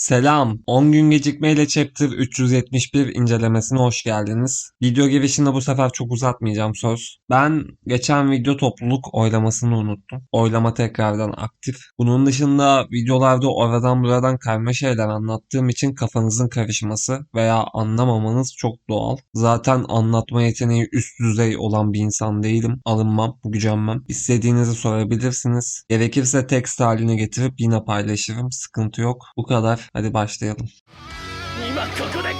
Selam. 10 gün gecikmeyle Chapter 371 incelemesine hoş geldiniz. Video girişinde bu sefer çok uzatmayacağım söz. Ben geçen video topluluk oylamasını unuttum. Oylama tekrardan aktif. Bunun dışında videolarda oradan buradan karma şeyler anlattığım için kafanızın karışması veya anlamamanız çok doğal. Zaten anlatma yeteneği üst düzey olan bir insan değilim. Alınmam, gücenmem. İstediğinizi sorabilirsiniz. Gerekirse tekst haline getirip yine paylaşırım. Sıkıntı yok. Bu kadar. Hadi başlayalım. 今ここで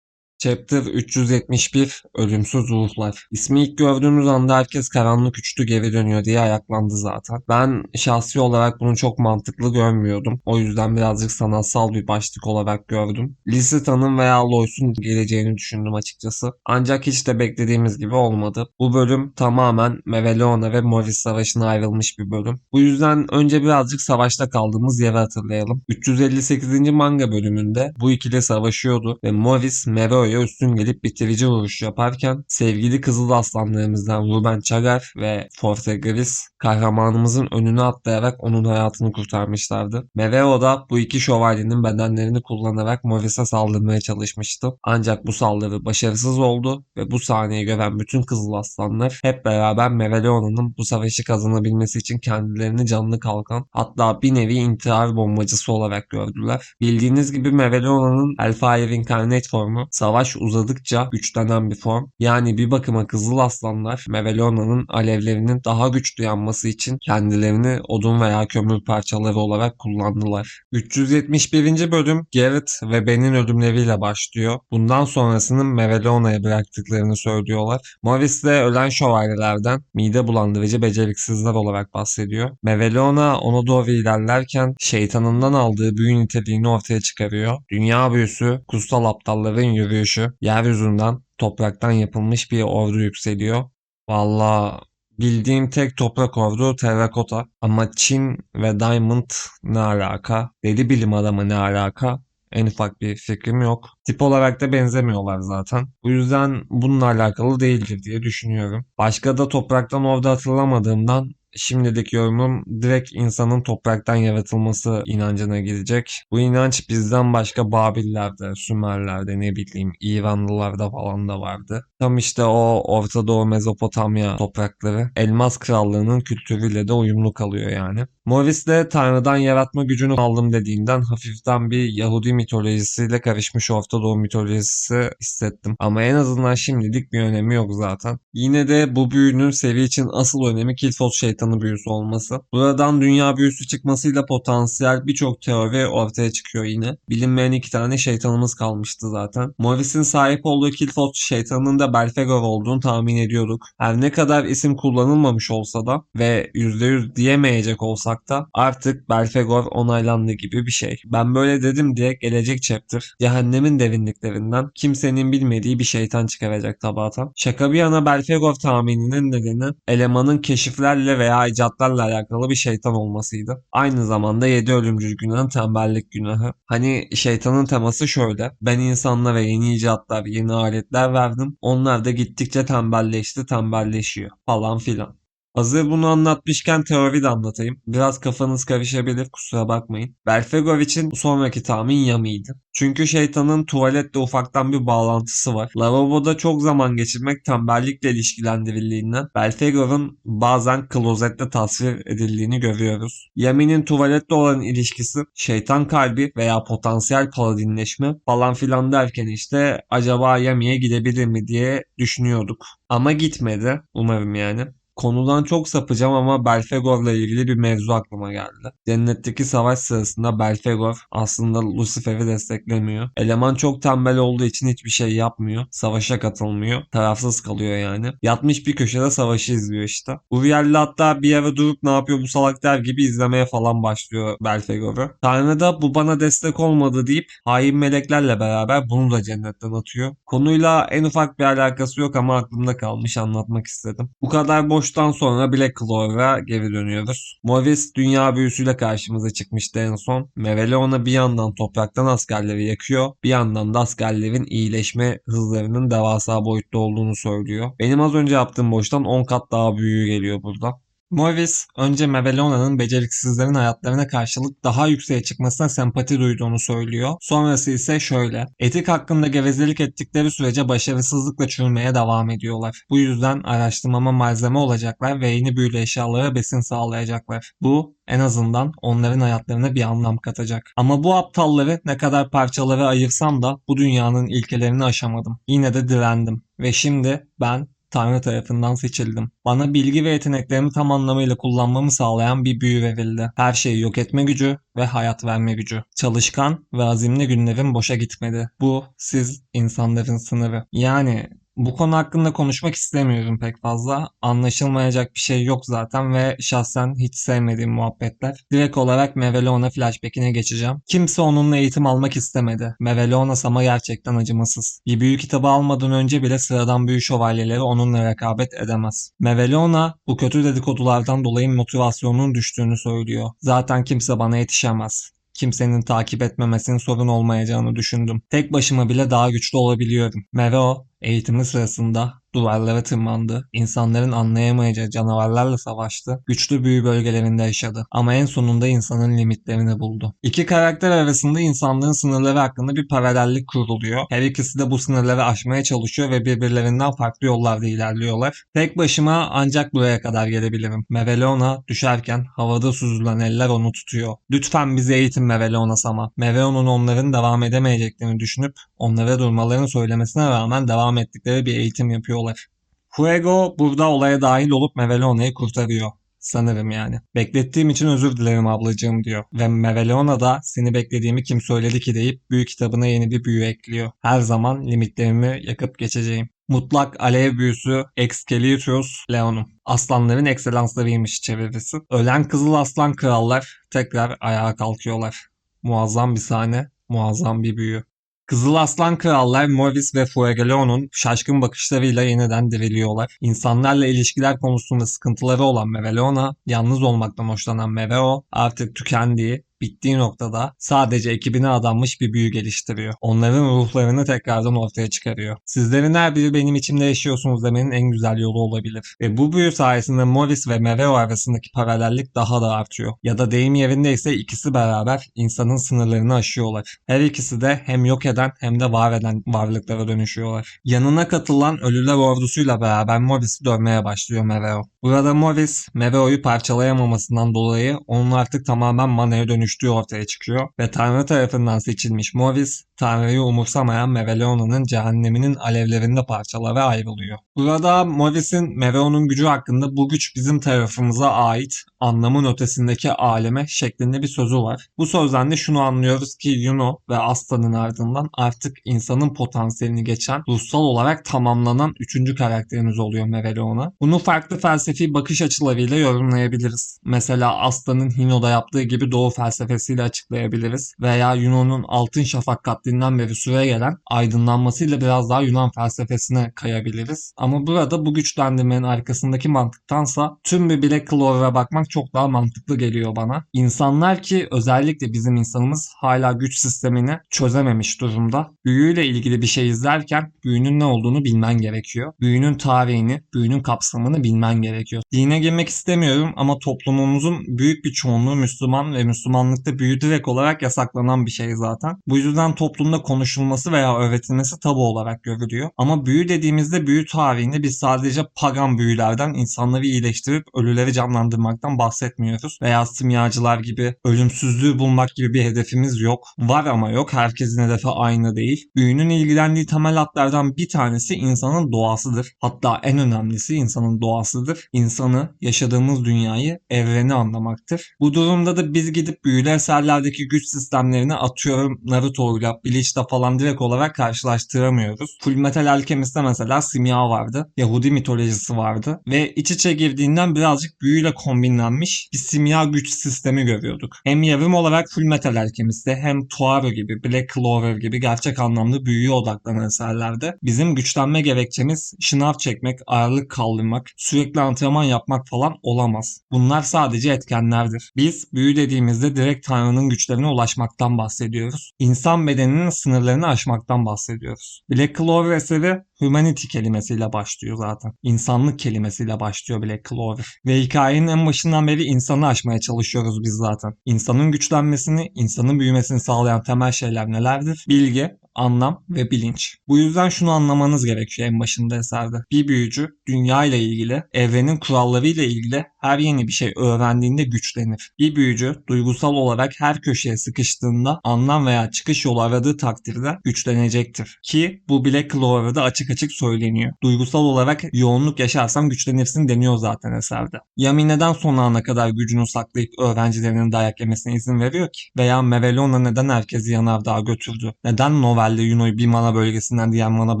Chapter 371 Ölümsüz Ruhlar. İsmi ilk gördüğümüz anda herkes karanlık üçlü geri dönüyor diye ayaklandı zaten. Ben şahsi olarak bunu çok mantıklı görmüyordum. O yüzden birazcık sanatsal bir başlık olarak gördüm. Lysitha'nın veya Lois'un geleceğini düşündüm açıkçası. Ancak hiç de beklediğimiz gibi olmadı. Bu bölüm tamamen Meveleona ve Morris savaşına ayrılmış bir bölüm. Bu yüzden önce birazcık savaşta kaldığımız yeri hatırlayalım. 358. manga bölümünde bu ikili savaşıyordu ve Morris Mero'ya üstün gelip bitirici vuruş yaparken sevgili Kızıl Aslanlarımızdan Ruben Çagar ve Fortegris kahramanımızın önüne atlayarak onun hayatını kurtarmışlardı. Meveo da bu iki şövalyenin bedenlerini kullanarak Morris'e saldırmaya çalışmıştı. Ancak bu saldırı başarısız oldu ve bu sahneyi gören bütün Kızıl Aslanlar hep beraber Meveleona'nın bu savaşı kazanabilmesi için kendilerini canlı kalkan hatta bir nevi intihar bombacısı olarak gördüler. Bildiğiniz gibi Meveleona'nın Hellfire Incarnate formu savaş uzadıkça güçlenen bir form. Yani bir bakıma Kızıl Aslanlar Meveleona'nın alevlerinin daha güçlü yanması için kendilerini odun veya kömür parçaları olarak kullandılar. 371. bölüm Garrett ve Ben'in ölümleriyle başlıyor. Bundan sonrasını Meveleona'ya bıraktıklarını söylüyorlar. Morris de ölen şövalyelerden mide bulandırıcı beceriksizler olarak bahsediyor. Meveleona ona doğru ilerlerken şeytanından aldığı büyü niteliğini ortaya çıkarıyor. Dünya büyüsü, kutsal aptalların yürüyüşü, yeryüzünden topraktan yapılmış bir ordu yükseliyor. Valla bildiğim tek toprak ordu terrakota ama Çin ve Diamond ne alaka? Deli bilim adamı ne alaka? En ufak bir fikrim yok. Tip olarak da benzemiyorlar zaten. Bu yüzden bununla alakalı değildir diye düşünüyorum. Başka da topraktan orada hatırlamadığımdan şimdilik yorumum direkt insanın topraktan yaratılması inancına girecek. Bu inanç bizden başka Babillerde, Sümerlerde ne bileyim İranlılarda falan da vardı. Tam işte o Orta Doğu Mezopotamya toprakları Elmas Krallığı'nın kültürüyle de uyumlu kalıyor yani. Morris de Tanrı'dan yaratma gücünü aldım dediğinden hafiften bir Yahudi mitolojisiyle karışmış Orta Doğu mitolojisi hissettim. Ama en azından şimdilik bir önemi yok zaten. Yine de bu büyünün sevi için asıl önemi Kilfos şeytanı büyüsü olması. Buradan dünya büyüsü çıkmasıyla potansiyel birçok teori ortaya çıkıyor yine. Bilinmeyen iki tane şeytanımız kalmıştı zaten. Morris'in sahip olduğu Kilfos şeytanının da Belfegor olduğunu tahmin ediyorduk. Her ne kadar isim kullanılmamış olsa da ve %100 diyemeyecek olsak da artık Belfegor onaylandı gibi bir şey. Ben böyle dedim diye gelecek chapter cehennemin derinliklerinden kimsenin bilmediği bir şeytan çıkaracak tabatan. Şaka bir yana Belfegor tahmininin nedeni elemanın keşiflerle veya icatlarla alakalı bir şeytan olmasıydı. Aynı zamanda 7 ölümcül günahın tembellik günahı. Hani şeytanın teması şöyle. Ben insanlara yeni icatlar, yeni aletler verdim. Onlar da gittikçe tembelleşti, tembelleşiyor falan filan. Hazır bunu anlatmışken teori de anlatayım. Biraz kafanız karışabilir kusura bakmayın. Belfegor için sonraki tahmin Yami'ydi. Çünkü şeytanın tuvaletle ufaktan bir bağlantısı var. Lavaboda çok zaman geçirmek tembellikle ilişkilendirildiğinden Belfegor'un bazen klozette tasvir edildiğini görüyoruz. Yami'nin tuvaletle olan ilişkisi şeytan kalbi veya potansiyel paladinleşme falan filan derken işte acaba Yami'ye gidebilir mi diye düşünüyorduk. Ama gitmedi umarım yani. Konudan çok sapacağım ama Belfegor'la ilgili bir mevzu aklıma geldi. Cennetteki savaş sırasında Belfegor aslında Lucifer'i desteklemiyor. Eleman çok tembel olduğu için hiçbir şey yapmıyor. Savaşa katılmıyor. Tarafsız kalıyor yani. Yatmış bir köşede savaşı izliyor işte. Uriel'le hatta bir eve durup ne yapıyor bu salak der gibi izlemeye falan başlıyor Belfegor'u. Tanrı da bu bana destek olmadı deyip hain meleklerle beraber bunu da cennetten atıyor. Konuyla en ufak bir alakası yok ama aklımda kalmış anlatmak istedim. Bu kadar boştan sonra Black Clover'a geri dönüyoruz. Morris dünya büyüsüyle karşımıza çıkmıştı en son. Meveleona bir yandan topraktan askerleri yakıyor, bir yandan da askerlerin iyileşme hızlarının devasa boyutta olduğunu söylüyor. Benim az önce yaptığım boştan 10 kat daha büyüğü geliyor burada. Morris önce Meveleona'nın beceriksizlerin hayatlarına karşılık daha yükseğe çıkmasına sempati duyduğunu söylüyor. Sonrası ise şöyle. Etik hakkında gevezelik ettikleri sürece başarısızlıkla çürümeye devam ediyorlar. Bu yüzden araştırmama malzeme olacaklar ve yeni büyülü eşyalara besin sağlayacaklar. Bu en azından onların hayatlarına bir anlam katacak. Ama bu aptalları ne kadar parçalara ayırsam da bu dünyanın ilkelerini aşamadım. Yine de direndim. Ve şimdi ben Tanrı tarafından seçildim. Bana bilgi ve yeteneklerimi tam anlamıyla kullanmamı sağlayan bir büyü verildi. Her şeyi yok etme gücü ve hayat verme gücü. Çalışkan ve azimli günlerim boşa gitmedi. Bu siz insanların sınırı. Yani bu konu hakkında konuşmak istemiyorum pek fazla. Anlaşılmayacak bir şey yok zaten ve şahsen hiç sevmediğim muhabbetler. Direkt olarak Meveleona flashback'ine geçeceğim. Kimse onunla eğitim almak istemedi. Meveleona ama gerçekten acımasız. Bir büyü kitabı almadan önce bile sıradan büyü şövalyeleri onunla rekabet edemez. Meveleona bu kötü dedikodulardan dolayı motivasyonunun düştüğünü söylüyor. Zaten kimse bana yetişemez kimsenin takip etmemesinin sorun olmayacağını düşündüm. Tek başıma bile daha güçlü olabiliyorum. Meveo eğitimi sırasında duvarlara tırmandı, insanların anlayamayacağı canavarlarla savaştı, güçlü büyü bölgelerinde yaşadı ama en sonunda insanın limitlerini buldu. İki karakter arasında insanlığın sınırları hakkında bir paralellik kuruluyor. Her ikisi de bu sınırları aşmaya çalışıyor ve birbirlerinden farklı yollarda ilerliyorlar. Tek başıma ancak buraya kadar gelebilirim. Meveleona düşerken havada süzülen eller onu tutuyor. Lütfen bize eğitin Meveleona sama. Meveleona'nın onların devam edemeyeceklerini düşünüp onlara durmalarını söylemesine rağmen devam ettikleri bir eğitim yapıyorlar. Fuego burada olaya dahil olup Meveleona'yı kurtarıyor. Sanırım yani. Beklettiğim için özür dilerim ablacığım diyor. Ve Meveleona da seni beklediğimi kim söyledi ki deyip büyü kitabına yeni bir büyü ekliyor. Her zaman limitlerimi yakıp geçeceğim. Mutlak alev büyüsü Excalitrus Leonum. Aslanların ekselanslarıymış çevirisi. Ölen kızıl aslan krallar tekrar ayağa kalkıyorlar. Muazzam bir sahne, muazzam bir büyü. Kızıl Aslan Krallar Morris ve Fuegoleon'un şaşkın bakışlarıyla yeniden diriliyorlar. İnsanlarla ilişkiler konusunda sıkıntıları olan Meveleona, yalnız olmaktan hoşlanan Meveo artık tükendiği, bittiği noktada sadece ekibine adanmış bir büyü geliştiriyor. Onların ruhlarını tekrardan ortaya çıkarıyor. Sizlerin her biri benim içimde yaşıyorsunuz demenin en güzel yolu olabilir. Ve bu büyü sayesinde Morris ve Meveo arasındaki paralellik daha da artıyor. Ya da deyim yerindeyse ikisi beraber insanın sınırlarını aşıyorlar. Her ikisi de hem yok eden hem de var eden varlıklara dönüşüyorlar. Yanına katılan ölüler ordusuyla beraber Morris'i dövmeye başlıyor Meveo. Burada Morris, Meveo'yu parçalayamamasından dolayı onun artık tamamen manaya dönüştüğü ortaya çıkıyor ve Tanrı tarafından seçilmiş Morris, Tanrı'yı umursamayan Meveleona'nın cehenneminin alevlerinde parçalara ayrılıyor. Burada Morris'in Meveo'nun gücü hakkında bu güç bizim tarafımıza ait anlamın ötesindeki aleme şeklinde bir sözü var. Bu sözden de şunu anlıyoruz ki Yuno ve Aslan'ın ardından artık insanın potansiyelini geçen ruhsal olarak tamamlanan üçüncü karakterimiz oluyor Meveleona. Bunu farklı felsefi bakış açılarıyla yorumlayabiliriz. Mesela Aslan'ın Hino'da yaptığı gibi doğu felsefesiyle açıklayabiliriz. Veya Yuno'nun Altın Şafak katlinden beri süre gelen aydınlanmasıyla biraz daha Yunan felsefesine kayabiliriz. Ama burada bu güçlendirmenin arkasındaki mantıktansa tüm bir Black Clover'a bakmak çok daha mantıklı geliyor bana. İnsanlar ki özellikle bizim insanımız hala güç sistemini çözememiş durumda. Büyüyle ilgili bir şey izlerken büyünün ne olduğunu bilmen gerekiyor. Büyünün tarihini, büyünün kapsamını bilmen gerekiyor. Dine girmek istemiyorum ama toplumumuzun büyük bir çoğunluğu Müslüman ve Müslümanlıkta büyü direkt olarak yasaklanan bir şey zaten. Bu yüzden toplum toplumda konuşulması veya öğretilmesi tabu olarak görülüyor. Ama büyü dediğimizde büyü tarihinde biz sadece pagan büyülerden insanları iyileştirip ölüleri canlandırmaktan bahsetmiyoruz. Veya simyacılar gibi ölümsüzlüğü bulmak gibi bir hedefimiz yok. Var ama yok. Herkesin hedefi aynı değil. Büyünün ilgilendiği temel hatlardan bir tanesi insanın doğasıdır. Hatta en önemlisi insanın doğasıdır. İnsanı, yaşadığımız dünyayı, evreni anlamaktır. Bu durumda da biz gidip büyülü eserlerdeki güç sistemlerini atıyorum Naruto'yla, Bleach'te falan direkt olarak karşılaştıramıyoruz. Fullmetal Alchemist'te mesela simya vardı. Yahudi mitolojisi vardı. Ve iç içe girdiğinden birazcık büyüyle kombinlenmiş bir simya güç sistemi görüyorduk. Hem yarım olarak Fullmetal Alchemist'te hem Tuaro gibi, Black Clover gibi gerçek anlamda büyüye odaklanan eserlerde bizim güçlenme gerekçemiz şınav çekmek, ağırlık kaldırmak, sürekli antrenman yapmak falan olamaz. Bunlar sadece etkenlerdir. Biz büyü dediğimizde direkt Tanrı'nın güçlerine ulaşmaktan bahsediyoruz. İnsan bedeninin sınırlarını aşmaktan bahsediyoruz. Black Clover eseri humanity kelimesiyle başlıyor zaten. İnsanlık kelimesiyle başlıyor Black Clover. Ve hikayenin en başından beri insanı aşmaya çalışıyoruz biz zaten. İnsanın güçlenmesini, insanın büyümesini sağlayan temel şeyler nelerdir? Bilgi, anlam ve bilinç. Bu yüzden şunu anlamanız gerekiyor en başında eserde. Bir büyücü dünya ile ilgili, evrenin kuralları ile ilgili her yeni bir şey öğrendiğinde güçlenir. Bir büyücü duygusal olarak her köşeye sıkıştığında anlam veya çıkış yolu aradığı takdirde güçlenecektir. Ki bu Black Clover'da açık açık söyleniyor. Duygusal olarak yoğunluk yaşarsan güçlenirsin deniyor zaten eserde. Yami neden son ana kadar gücünü saklayıp öğrencilerinin dayak yemesine izin veriyor ki? Veya Mevelona neden herkesi yanardağa götürdü? Neden Novel'de Yuno'yu bir mana bölgesinden diğer mana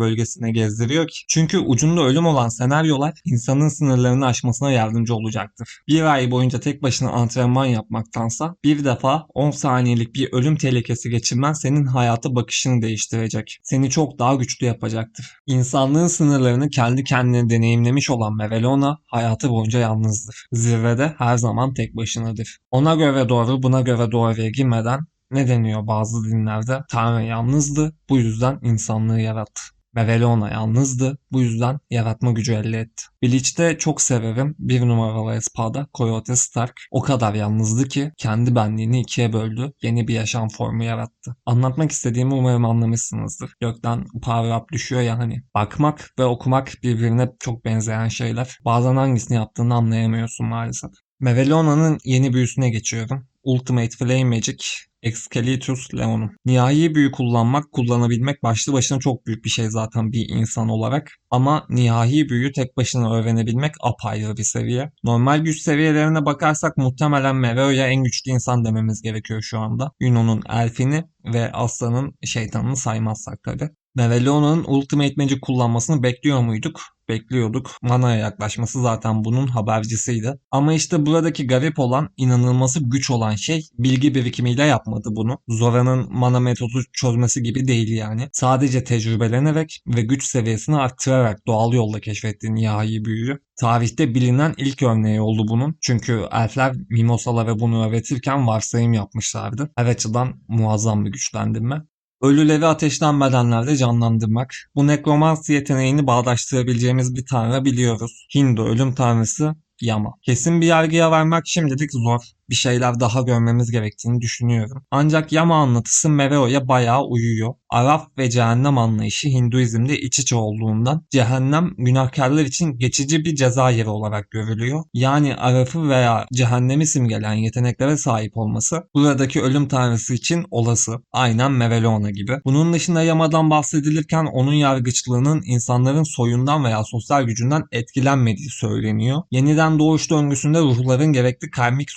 bölgesine gezdiriyor ki? Çünkü ucunda ölüm olan senaryolar insanın sınırlarını aşmasına yardımcı olacaktır. Bir ay boyunca tek başına antrenman yapmaktansa bir defa 10 saniyelik bir ölüm tehlikesi geçirmen senin hayata bakışını değiştirecek. Seni çok daha güçlü yapacaktır. İnsanlığın sınırlarını kendi kendine deneyimlemiş olan Mevelona hayatı boyunca yalnızdır. Zirvede her zaman tek başınadır. Ona göre doğru buna göre doğruya girmeden ne deniyor bazı dinlerde? Tanrı yalnızdı, bu yüzden insanlığı yarattı. Mevelona yalnızdı, bu yüzden yaratma gücü elde etti. Bleach'te çok severim bir numaralı espada Coyote Stark. O kadar yalnızdı ki kendi benliğini ikiye böldü, yeni bir yaşam formu yarattı. Anlatmak istediğimi umarım anlamışsınızdır. Gökten power up düşüyor ya hani. Bakmak ve okumak birbirine çok benzeyen şeyler. Bazen hangisini yaptığını anlayamıyorsun maalesef. Mevelona'nın yeni büyüsüne geçiyorum. Ultimate Flame Magic Excalitus Leon'um. Nihai büyü kullanmak, kullanabilmek başlı başına çok büyük bir şey zaten bir insan olarak. Ama nihai büyüyü tek başına öğrenebilmek apayrı bir seviye. Normal güç seviyelerine bakarsak muhtemelen Meveo'ya en güçlü insan dememiz gerekiyor şu anda. Yuno'nun elfini ve Aslan'ın şeytanını saymazsak tabi. Mevelona'nın Ultimate Magic kullanmasını bekliyor muyduk? bekliyorduk. Mana'ya yaklaşması zaten bunun habercisiydi. Ama işte buradaki garip olan, inanılması güç olan şey bilgi birikimiyle yapmadı bunu. Zora'nın mana metodu çözmesi gibi değil yani. Sadece tecrübelenerek ve güç seviyesini arttırarak doğal yolda keşfettiği nihai büyüyü. Tarihte bilinen ilk örneği oldu bunun. Çünkü elfler Mimosalara bunu öğretirken varsayım yapmışlardı. Her açıdan muazzam bir güçlendirme. Ölüleri ateşten bedenlerde canlandırmak. Bu nekromansi yeteneğini bağdaştırabileceğimiz bir tanrı biliyoruz. Hindu ölüm tanrısı Yama. Kesin bir yargıya varmak şimdilik zor. Bir şeyler daha görmemiz gerektiğini düşünüyorum. Ancak Yama anlatısı Meveo'ya bayağı uyuyor. Araf ve cehennem anlayışı Hinduizm'de iç içe olduğundan cehennem günahkarlar için geçici bir ceza yeri olarak görülüyor. Yani Araf'ı veya cehennemi simgeleyen yeteneklere sahip olması buradaki ölüm tanrısı için olası. Aynen Mevelona gibi. Bunun dışında Yama'dan bahsedilirken onun yargıçlığının insanların soyundan veya sosyal gücünden etkilenmediği söyleniyor. Yeniden doğuş döngüsünde ruhların gerekli karmik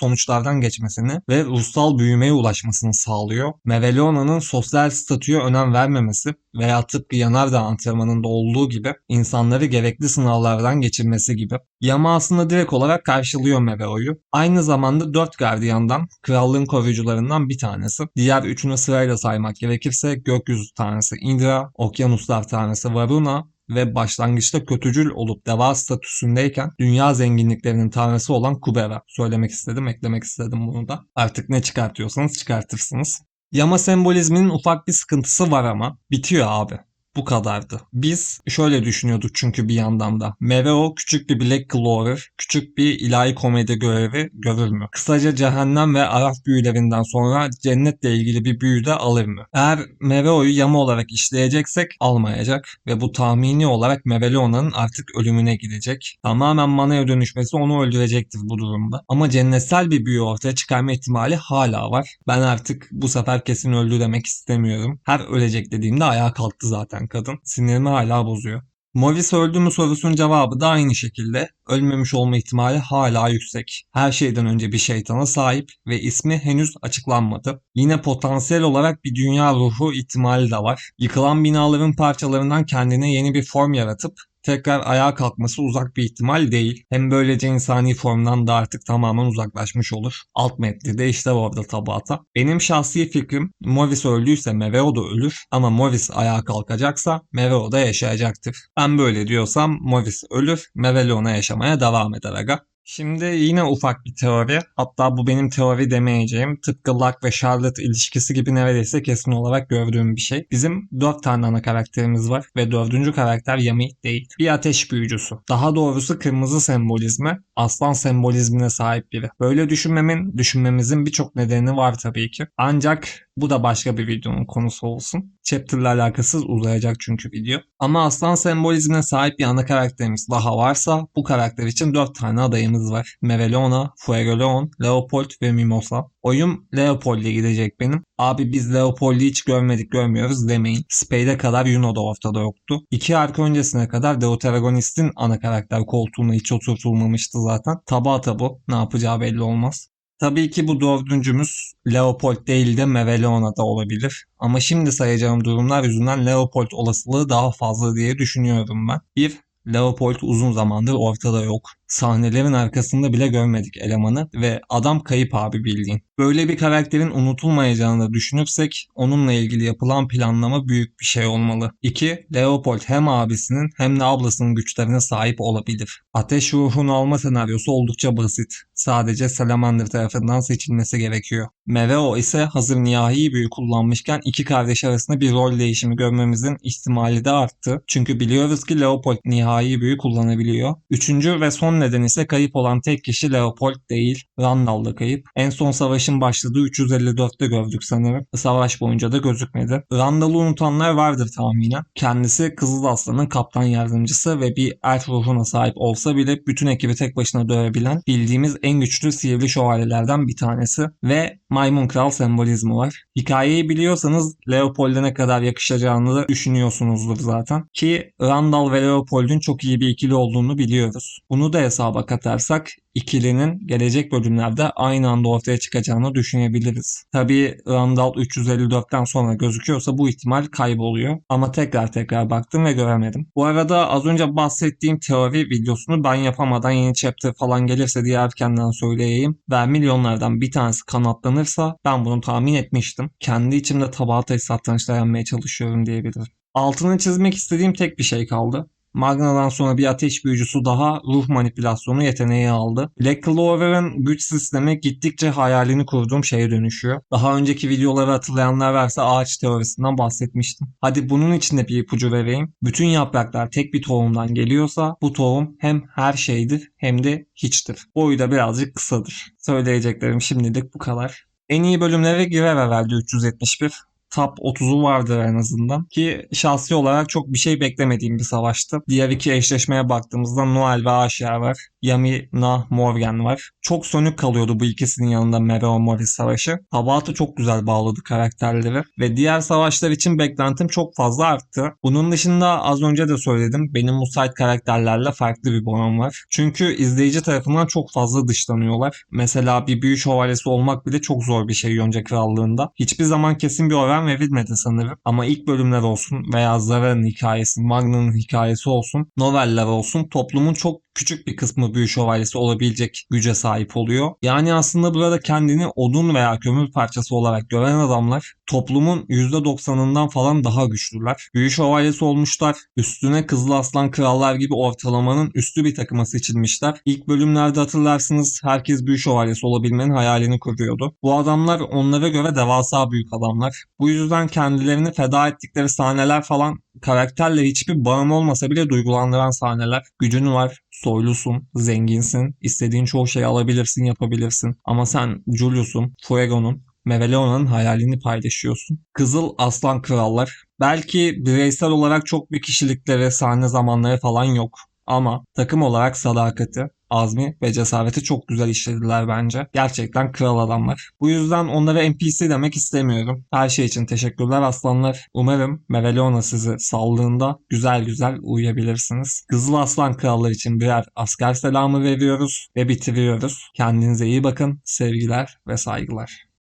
sonuçlardan geçmesini ve ruhsal büyümeye ulaşmasını sağlıyor. Mevelona'nın sosyal statüye önem vermemesi veya tıpkı yanardağ antrenmanında olduğu gibi insanları gerekli sınavlardan geçirmesi gibi. Yama aslında direkt olarak karşılıyor Meveo'yu. Aynı zamanda dört gardiyandan, krallığın koruyucularından bir tanesi. Diğer üçünü sırayla saymak gerekirse gökyüzü tanrısı Indra, okyanuslar tanrısı Varuna ve başlangıçta kötücül olup deva statüsündeyken dünya zenginliklerinin tanrısı olan Kubera. Söylemek istedim, eklemek istedim bunu da. Artık ne çıkartıyorsanız çıkartırsınız. Yama sembolizminin ufak bir sıkıntısı var ama bitiyor abi. Bu kadardı. Biz şöyle düşünüyorduk çünkü bir yandan da. Meveo küçük bir Black Clover, küçük bir ilahi komedi görevi görür mü? Kısaca cehennem ve araf büyülerinden sonra cennetle ilgili bir büyü de alır mı? Eğer Meveo'yu yama olarak işleyeceksek almayacak ve bu tahmini olarak Meveleona'nın artık ölümüne gidecek. Tamamen manaya dönüşmesi onu öldürecektir bu durumda. Ama cennetsel bir büyü ortaya çıkarma ihtimali hala var. Ben artık bu sefer kesin öldü demek istemiyorum. Her ölecek dediğimde ayağa kalktı zaten kadın. Sinirimi hala bozuyor. Morris öldü mü sorusunun cevabı da aynı şekilde. Ölmemiş olma ihtimali hala yüksek. Her şeyden önce bir şeytana sahip ve ismi henüz açıklanmadı. Yine potansiyel olarak bir dünya ruhu ihtimali de var. Yıkılan binaların parçalarından kendine yeni bir form yaratıp tekrar ayağa kalkması uzak bir ihtimal değil. Hem böylece insani formdan da artık tamamen uzaklaşmış olur. Alt metni de işte orada tabata. Benim şahsi fikrim Morris öldüyse Meveo da ölür ama Morris ayağa kalkacaksa Meveo da yaşayacaktır. Ben böyle diyorsam Morris ölür, Meveleon'a yaşamaya devam eder aga. Şimdi yine ufak bir teori. Hatta bu benim teori demeyeceğim. Tıpkı Luck ve Charlotte ilişkisi gibi neredeyse kesin olarak gördüğüm bir şey. Bizim dört tane ana karakterimiz var ve dördüncü karakter Yami değil. Bir ateş büyücüsü. Daha doğrusu kırmızı sembolizmi, aslan sembolizmine sahip biri. Böyle düşünmemin, düşünmemizin birçok nedeni var tabii ki. Ancak bu da başka bir videonun konusu olsun. Chapter'la alakasız uzayacak çünkü video. Ama aslan sembolizmine sahip bir ana karakterimiz daha varsa bu karakter için 4 tane adayımız var. Meveleona, Fuegoleon, Leopold ve Mimosa. Oyum Leopold'e gidecek benim. Abi biz Leopold'u hiç görmedik görmüyoruz demeyin. Spade'e kadar Yuno da ortada yoktu. İki arka öncesine kadar Deuteragonist'in ana karakter koltuğuna hiç oturtulmamıştı zaten. Tabata bu. Ne yapacağı belli olmaz. Tabii ki bu dördüncümüz Leopold değil de Meveleona da olabilir. Ama şimdi sayacağım durumlar yüzünden Leopold olasılığı daha fazla diye düşünüyorum ben. Bir, Leopold uzun zamandır ortada yok. Sahnelerin arkasında bile görmedik elemanı ve adam kayıp abi bildiğin. Böyle bir karakterin unutulmayacağını da düşünürsek onunla ilgili yapılan planlama büyük bir şey olmalı. 2. Leopold hem abisinin hem de ablasının güçlerine sahip olabilir. Ateş ruhunu alma senaryosu oldukça basit. Sadece Salamander tarafından seçilmesi gerekiyor. Meveo ise hazır nihai büyü kullanmışken iki kardeş arasında bir rol değişimi görmemizin ihtimali de arttı. Çünkü biliyoruz ki Leopold nihai büyü kullanabiliyor. Üçüncü ve son neden ise kayıp olan tek kişi Leopold değil, Randall da kayıp. En son savaşın başladığı 354'te gördük sanırım. Savaş boyunca da gözükmedi. Randall'ı unutanlar vardır tahminen. Kendisi Kızıl Aslan'ın kaptan yardımcısı ve bir elf ruhuna sahip olsa bile bütün ekibi tek başına dövebilen bildiğimiz en güçlü sihirli şövalyelerden bir tanesi ve Maymun Kral sembolizmi var. Hikayeyi biliyorsanız Leopold'e ne kadar yakışacağını da düşünüyorsunuzdur zaten. Ki Randall ve Leopold'un çok iyi bir ikili olduğunu biliyoruz. Bunu da hesaba katarsak ikilinin gelecek bölümlerde aynı anda ortaya çıkacağını düşünebiliriz. Tabii Randall 354'ten sonra gözüküyorsa bu ihtimal kayboluyor. Ama tekrar tekrar baktım ve göremedim. Bu arada az önce bahsettiğim teori videosunu ben yapamadan yeni chapter falan gelirse diye erkenden söyleyeyim. Ve milyonlardan bir tanesi kanatlanırsa ben bunu tahmin etmiştim. Kendi içimde tabatayı satrançla yenmeye çalışıyorum diyebilirim. Altını çizmek istediğim tek bir şey kaldı. Magna'dan sonra bir ateş büyücüsü daha ruh manipülasyonu yeteneği aldı. Black Clover'ın güç sistemi gittikçe hayalini kurduğum şeye dönüşüyor. Daha önceki videoları hatırlayanlar varsa ağaç teorisinden bahsetmiştim. Hadi bunun için de bir ipucu vereyim. Bütün yapraklar tek bir tohumdan geliyorsa bu tohum hem her şeydir hem de hiçtir. Boyu da birazcık kısadır. Söyleyeceklerim şimdilik bu kadar. En iyi bölümlere girer herhalde 371 top 30'u vardır en azından. Ki şahsi olarak çok bir şey beklemediğim bir savaştı. Diğer iki eşleşmeye baktığımızda Noel ve Aşia var. Yami, Nah, Morgan var. Çok sönük kalıyordu bu ikisinin yanında Mero Morris savaşı. Tabatı çok güzel bağladı karakterleri. Ve diğer savaşlar için beklentim çok fazla arttı. Bunun dışında az önce de söyledim. Benim side karakterlerle farklı bir bonum var. Çünkü izleyici tarafından çok fazla dışlanıyorlar. Mesela bir büyü şövalyesi olmak bile çok zor bir şey Yonca Krallığı'nda. Hiçbir zaman kesin bir oran verilmedi sanırım. Ama ilk bölümler olsun veya Zara'nın hikayesi, Magna'nın hikayesi olsun, noveller olsun toplumun çok küçük bir kısmı büyü şövalyesi olabilecek güce sahip oluyor. Yani aslında burada kendini odun veya kömür parçası olarak gören adamlar toplumun %90'ından falan daha güçlüler. Büyü şövalyesi olmuşlar. Üstüne Kızıl Aslan Krallar gibi ortalamanın üstü bir takıma seçilmişler. İlk bölümlerde hatırlarsınız herkes büyü şövalyesi olabilmenin hayalini kuruyordu. Bu adamlar onlara göre devasa büyük adamlar. Bu yüzden kendilerini feda ettikleri sahneler falan karakterle hiçbir bağım olmasa bile duygulandıran sahneler. Gücün var, soylusun, zenginsin, istediğin çoğu şeyi alabilirsin, yapabilirsin. Ama sen Julius'un, Fuego'nun Meveleona'nın hayalini paylaşıyorsun. Kızıl Aslan Krallar. Belki bireysel olarak çok bir kişilikleri, sahne zamanları falan yok. Ama takım olarak sadakati, azmi ve cesareti çok güzel işlediler bence. Gerçekten kral adamlar. Bu yüzden onlara NPC demek istemiyorum. Her şey için teşekkürler aslanlar. Umarım Meveleona sizi saldığında güzel güzel uyuyabilirsiniz. Kızıl Aslan Krallar için birer asker selamı veriyoruz ve bitiriyoruz. Kendinize iyi bakın. Sevgiler ve saygılar.